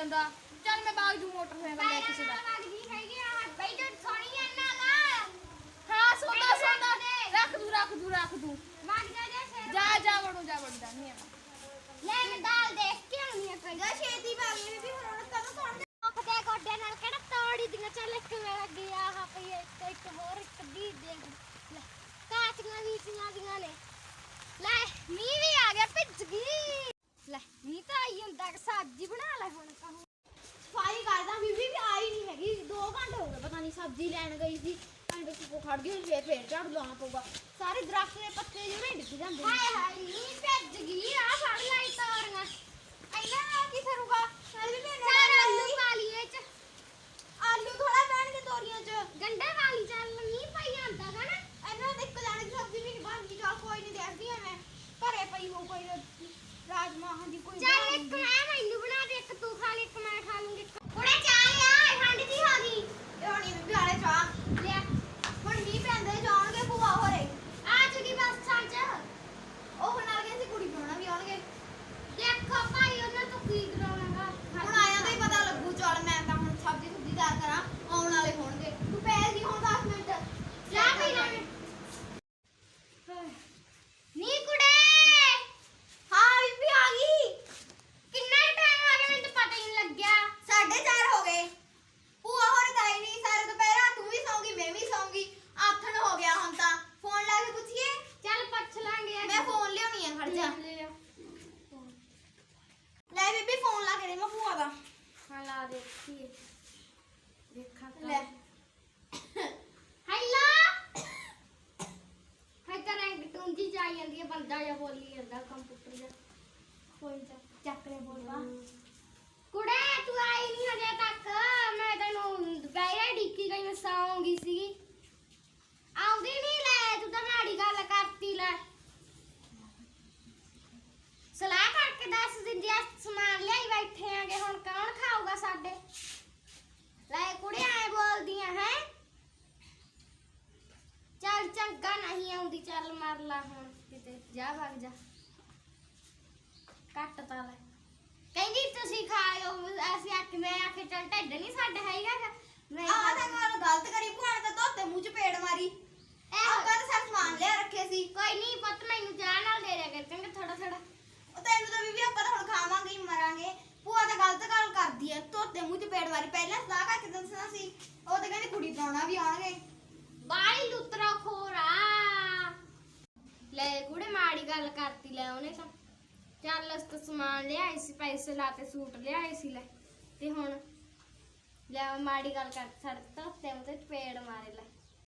ਜਾਂਦਾ। ਚੱਲ ਮੈਂ ਬਾਗ ਜੂ ਮੋਟਰਸਾਈਕਲ ਲੈ ਕਿਸੇ ਦਾ। ਹਾਂ ਸੌਦਾ ਸੌਦਾ। ਰੱਖ ਰੱਖ ਰੱਖ ਜਾ ਜਾ ਵੜੂ ਜਾ ਵੜੂ ਜਾ ਦੀਆਂ ਨੇ। ਲੈ ਮੀਂਹ ਵੀ ਆ ਗਿਆ ਭਿੱਜ ਗਈ। ਲੈ ਮੀਂਹ ਤਾਂ ਆਈ ਹੁੰਦਾ ਕਿ ਸਬਜ਼ੀ ਬਣਾ ਲੈ ਹੁਣ ਕਹੂੰ ਸਫ਼ਾਈ ਕਰਦਾ ਬੀਬੀ ਵੀ ਆਈ ਨਹੀਂ ਹੈਗੀ। 2 ਘੰਟੇ ਹੋ ਗਏ ਪਤਾ ਨਹੀਂ ਸਬਜ਼ੀ ਲੈਣ ਗਈ ਸੀ। ਘੰਟੇ ਕੋ ਖੜ ਗਈ ਫੇਰ ਫੇਰ ਝਾੜੂ ਲਾਉਣਾ ਪਊਗਾ। ਸਾਰੇ ਦਰਖਤ ਦੇ ਪੱਤੇ ਜਿਹੜੇ ਡਿੱਗ ਜਾਂਦੇ ਹਾਏ ਹਾਏ ਮੀਂਹ ਭਿੱਜ ਗਈ ਆ ਫੜ ਲੈ ਤੋਰੀਆਂ ਇੰਨਾ ਨਾਲ ਕੀ ਕਰੂਗਾ? ਨਾਲ ਵੀ ਮੈਂ ਚਾਰ ਆਲੂ ਪਾ ਲਈ ਇਹ ਚ। ਆਲੂ ਥੋੜਾ ਪੈਣਗੇ ਤੋਰੀਆਂ 'ਚ। ਗੰਡੇ ਵਾਲੀ ਚੱਲ ਮੀਂਹ ਪਈ ਜਾਂਦਾ ਗਾ ਨਾ। ਇਹਨਾਂ ਦੇ ਇੱਕ ਜਾਣੇ ਦੀ ਸਬਜ਼ੀ ਵੀ ਨਹੀਂ ਬਣਦੀ ਚਲ ਕੋਈ ਨਹੀਂ ਦੇਖਦੀ ਆ ਮੈਂ। ਘਰੇ ਪਈ ਹੋ ਕੋਈ ਰਾਜਮਾਹਾਂ ਦੀ ਕੋਈ ਚੱਲ ਇੱਕ। ਮੈਂ ਮੈਨੂੰ ਬਣਾ ਦੇ ਇੱਕ ਤੂੰ ਖਾ ਲਈ ਇੱਕ ਮੈਂ ਖਾ ਲੂੰਗੀ ਕੁੜੇ ਚਾਹ ਲਿਆ ਠੰਡ ਦੀ ਹੋ ਗਈ ਇਹ ਹੋਣੀ ਬੀਬੀ ਵਾਲੇ ਚਾਹ ਲਿਆ ਹੁਣ ਮੀਂਹ ਪੈਂਦੇ ਜਾਣਗੇ ਭੂਆ ਹੋਰੇ ਆ ਚੁੱਕੀ ਬਸ ਛੱਡ ਜਾ ਉਹ ਨਾਲ ਕਹਿੰਦੀ ਕੁੜੀ ਬਣਾਉਣਾ ਵੀ ਆਉਣਗੇ ਦੇਖੋ ਭਾਈ ਉਹਨਾਂ ਤੋਂ ਕੀ ਕਰਾਉਣਾਗਾ ਹੁਣ ਆਇਆਂ ਦਾ ਹੀ ਪਤਾ ਲੱਗੂ ਚੱਲ ਮੈਂ ਤਾਂ ਹੁਣ ਸਬਜ਼ੀ ਸੁਬਜ਼ੀ ਤਿਆਰ ਕਰਾਂ ਆਉਣ ਵਾਲੇ ਹੋਣਗੇ ਤੂੰ ਪੈ ਜੀ ਹੁਣ 10 ਮਿੰਟ ਚਾਹ ਪੀ ਲੈ ਨੀ ਕੁੜੇ ਹਾਂ ਬੀਬੀ ਆ ਗਈ ਕਿੰਨਾ ਟਾਈਮ ਹੋ ਗਿਆ ਮੈਨੂੰ ਤਾਂ ਪਤਾ ਹੀ ਨਹੀਂ ਲੱਗਿਆ ਸਾਢੇ ਚਾਰ ਹੋ ਗਏ ਭੂਆ ਹੋਰ ਤਾਂ ਹੀ ਨਹੀਂ ਸਾਰੇ ਦੁਪਹਿਰਾ ਤੂੰ ਵੀ ਸੌਂਗੀ ਮੈਂ ਵੀ ਸੌਂਗੀ ਆਥਣ ਹੋ ਗਿਆ ਹੁਣ ਤਾਂ ਫੋਨ ਲਾ ਕੇ ਪੁੱਛੀਏ ਚੱਲ ਪੁੱਛ ਲਾਂਗੇ ਮੈਂ ਫੋਨ ਲਿਆਉਣੀ ਆ ਖੜ ਜਾ ਲੈ ਲਿਆ ਲੈ ਬੀਬੀ ਫੋਨ ਲਾ ਕੇ ਦੇ ਮੈਂ ਭੂਆ ਦਾ ਹਾਂ ਲਾ ਦੇਖੀਏ ਦੇਖਾ ਲੈ। ਹੈਲੋ ਹਾਈ ਤਾਂ ਰੈਂਕ ਟੂੰਜੀ ਜਾਈ ਜਾਂਦੀ ਹੈ ਬੰਦਾ ਜਾਂ ਬੋਲੀ ਜਾਂਦਾ, ਕੰਪਿਊਟਰ ਦਾ ਕੋਈ ਜਾ ਚੱਕ ਲੈ ਬੋਲਵਾ ਕੁੜੇ ਤੂੰ ਆਈ ਨਹੀਂ ਹਜੇ ਤੱਕ ਮੈਂ ਤੈਨੂੰ ਦੁਪਹਿਰੇ ਡਿੱਕੀ ਗਈ ਮੈਂ ਸੌਂਗੀ ਸੀਗੀ ਆਉਂਦੀ ਨਹੀਂ ਲੈ ਤੂੰ ਤਾਂ ਮਾੜੀ ਗੱਲ ਕਰਤੀ ਲੈ ਸਲਾਹ ਕਰਕੇ ਦੱਸ ਦਿੰਦੀ ਆ ਸਮਾਨ ਲਿਆਈ ਬੈਠੇ ਆਂਗੇ ਹੁਣ ਕੌਣ ਖਾਊਗਾ ਸਾਡੇ ਲੈ ਕੁੜੇ ਐ ਬੋਲਦੀਆਂ ਹੈ ਚੱਲ ਚੰਗਾ ਨਹੀਂ ਆਉਂਦੀ ਚੱਲ ਮਰ ਲਾ ਹੁਣ ਕਿਤੇ ਜਾ ਵਗ ਜਾ। ਕੱਟ ਤਾ ਲੈ। ਕਹਿੰਦੀ ਤੁਸੀਂ ਖਾਇਓ ਅਸੀਂ ਆਖ ਮੈਂ ਆਖੇ ਚੱਲ ਢਿੱਡ ਨਹੀਂ ਸਾਡੇ ਹੈਗਾ ਗਾ। ਮੈਂ ਆਹ ਤਾਂ ਗੱਲ ਗਲਤ ਕਰੀ ਭੂਆ ਨੇ ਤਾਂ ਧੋਤੇ ਮੂੰਹ ਚ ਪੇੜ ਮਾਰੀ। ਇਹੋ- ਆਪਾਂ ਤਾਂ ਸਭ ਸਮਾਨ ਲਿਆ ਰੱਖੇ ਸੀ। ਕੋਈ ਨਹੀਂ ਪੁੱਤ ਮੈਨੂੰ ਚਾਹ ਨਾਲ ਦੇ ਦਿਆ ਕਰ ਚੰਗਾ ਥੋੜਾ ਥੋੜਾ ਉਹ ਤੈਨੂੰ ਤਾਂ ਬੀਬੀ ਆਪਾਂ ਤਾਂ ਹੁਣ ਖਾਵਾਂਗੇ ਹੀ ਮਰਾਂਗੇ। ਭੂਆ ਤਾਂ ਗਲਤ ਗੱਲ ਕਰਦੀ ਐ ਧੋਤੇ ਮੂੰਹ ਚ ਪੇੜ ਮਾਰੀ। ਪਹਿਲਾਂ ਸਲਾਹ ਕਰਕੇ ਦੱਸਣਾ ਸੀ ਉਹ ਤਾਂ ਕਹਿੰਦੀ ਕੁੜੀ ਪਾਉਣਾ ਵੀ ਆਉਣਗੇ। ਲੁੱਤਰਾ ਖੋਰਾ ਲੈ ਕੁੜੇ ਮਾੜੀ ਗੱਲ ਕਰਤੀ ਲੈ ਉਹਨੇ ਤਾਂ। ਚੱਲ ਅਸ ਤਾਂ ਸਮਾਨ ਲਿਆਏ ਸੀ, ਪੈਸੇ ਲਾਤੇ ਸੂਟ ਲਿਆਏ ਸੀ ਲੈ। ਤੇ ਹੁਣ ਲੈ ਉਹ ਮਾੜੀ ਗੱਲ ਕਰ ਛੱਡ ਤਾ ਤੇ ਉਹਦੇ ਪੇੜ ਮਾਰੇ ਲੈ।